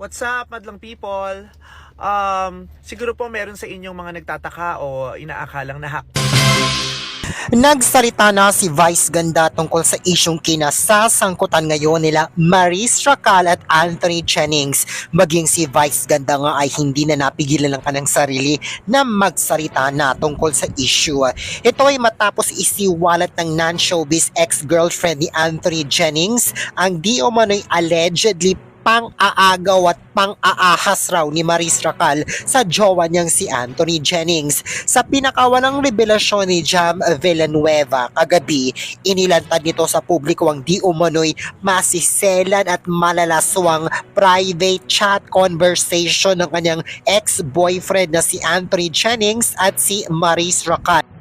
What's up, madlang people? Um, siguro po meron sa inyong mga nagtataka o inaakalang nahack Nagsalita na si Vice Ganda tungkol sa isyong kinasasangkutan ngayon nila Maris Racal at Anthony Jennings. Maging si Vice Ganda nga ay hindi na napigilan ng kanang sarili na magsalita na tungkol sa issue. Ito ay matapos isiwalat ng non-showbiz ex-girlfriend ni Anthony Jennings ang di umano'y allegedly pang-aagaw at pang-aahas raw ni Maris Racal sa jowa niyang si Anthony Jennings. Sa pinakawalang revelasyon ni Jam Villanueva kagabi, inilantad nito sa publiko ang di umano'y masiselan at malalaswang private chat conversation ng kanyang ex-boyfriend na si Anthony Jennings at si Maris Racal.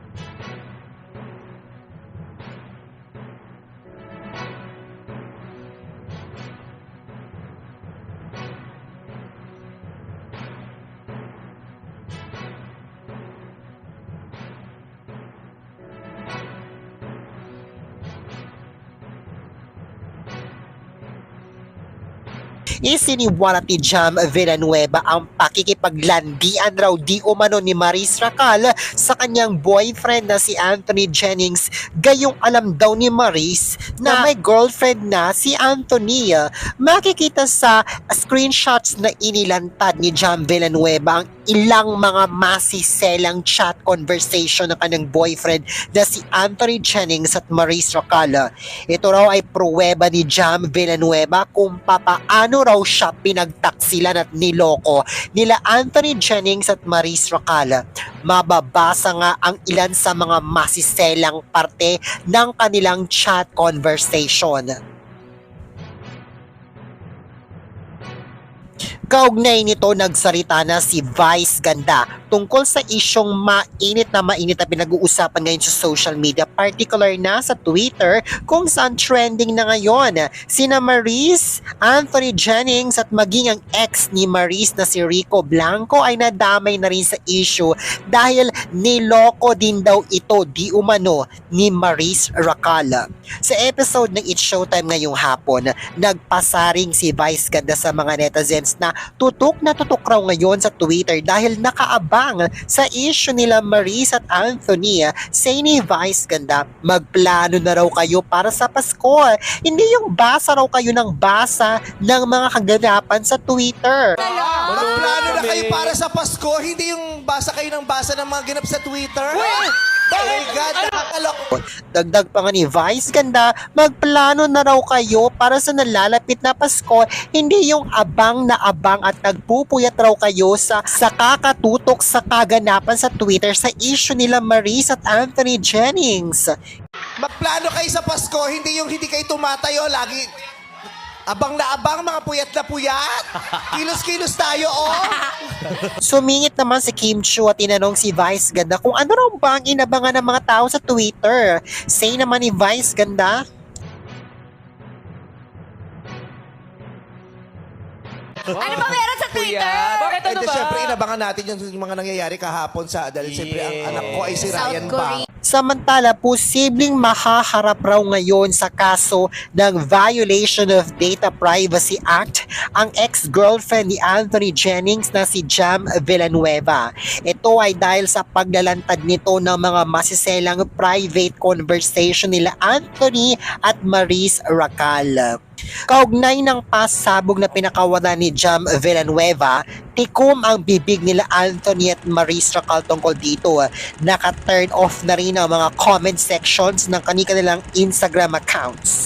Isiniwalat ni Jam Villanueva ang pakikipaglandian raw di umano ni Maris Racal sa kanyang boyfriend na si Anthony Jennings. Gayong alam daw ni Maris na may girlfriend na si Anthony. Makikita sa screenshots na inilantad ni Jam Villanueva ang ilang mga masiselang chat conversation ng kanyang boyfriend na si Anthony Jennings at Maris Racal. Ito raw ay pruweba ni Jam Villanueva kung papaano raw siya pinagtaksilan at niloko nila Anthony Jennings at Maris Racal. Mababasa nga ang ilan sa mga masiselang parte ng kanilang chat conversation. Kaugnay nito nagsalita na si Vice Ganda tungkol sa isyong mainit na mainit na pinag-uusapan ngayon sa social media, particular na sa Twitter kung saan trending na ngayon. Sina Maris, Anthony Jennings at maging ang ex ni Maris na si Rico Blanco ay nadamay na rin sa issue dahil niloko din daw ito di umano ni Maris Racal. Sa episode ng It's Showtime ngayong hapon, nagpasaring si Vice Ganda sa mga netizens na tutok na tutok raw ngayon sa Twitter dahil nakaabang sa issue nila Maris at Anthony. Say ni Vice Ganda, magplano na raw kayo para sa Pasko. Hindi yung basa raw kayo ng basa ng mga kaganapan sa Twitter. Magplano na kayo para sa Pasko, hindi yung basa kayo ng basa ng mga ganap sa Twitter. Oh my God. Dagdag pa nga ni Vice Ganda, magplano na raw kayo para sa nalalapit na Pasko, hindi yung abang na abang at nagpupuyat raw kayo sa, sa kakatutok sa kaganapan sa Twitter sa issue nila Maris at Anthony Jennings. Magplano kayo sa Pasko, hindi yung hindi kayo tumatayo, lagi abang na abang, mga puyat na puyat. Kilos-kilos tayo, oh. Sumingit naman si Kim Chu at tinanong si Vice Ganda kung ano raw ba ang inabangan ng mga tao sa Twitter. Say naman ni Vice Ganda, Ano ba meron sa Twitter? Bakit ano Eh, ba? syempre, inabangan natin yung, yung mga nangyayari kahapon sa, dahil syempre, ang anak ko ay si South Ryan Korea. Bang. Samantala, posibleng mahaharap raw ngayon sa kaso ng Violation of Data Privacy Act ang ex-girlfriend ni Anthony Jennings na si Jam Villanueva. Ito ay dahil sa paglalantad nito ng mga masiselang private conversation nila Anthony at Maris Racal. Kaugnay ng pasabog na pinakawalan ni Jam Villanueva, tikom ang bibig nila Anthony at Maris Racal tungkol dito. Naka-turn off na rin ang mga comment sections ng kanilang Instagram accounts.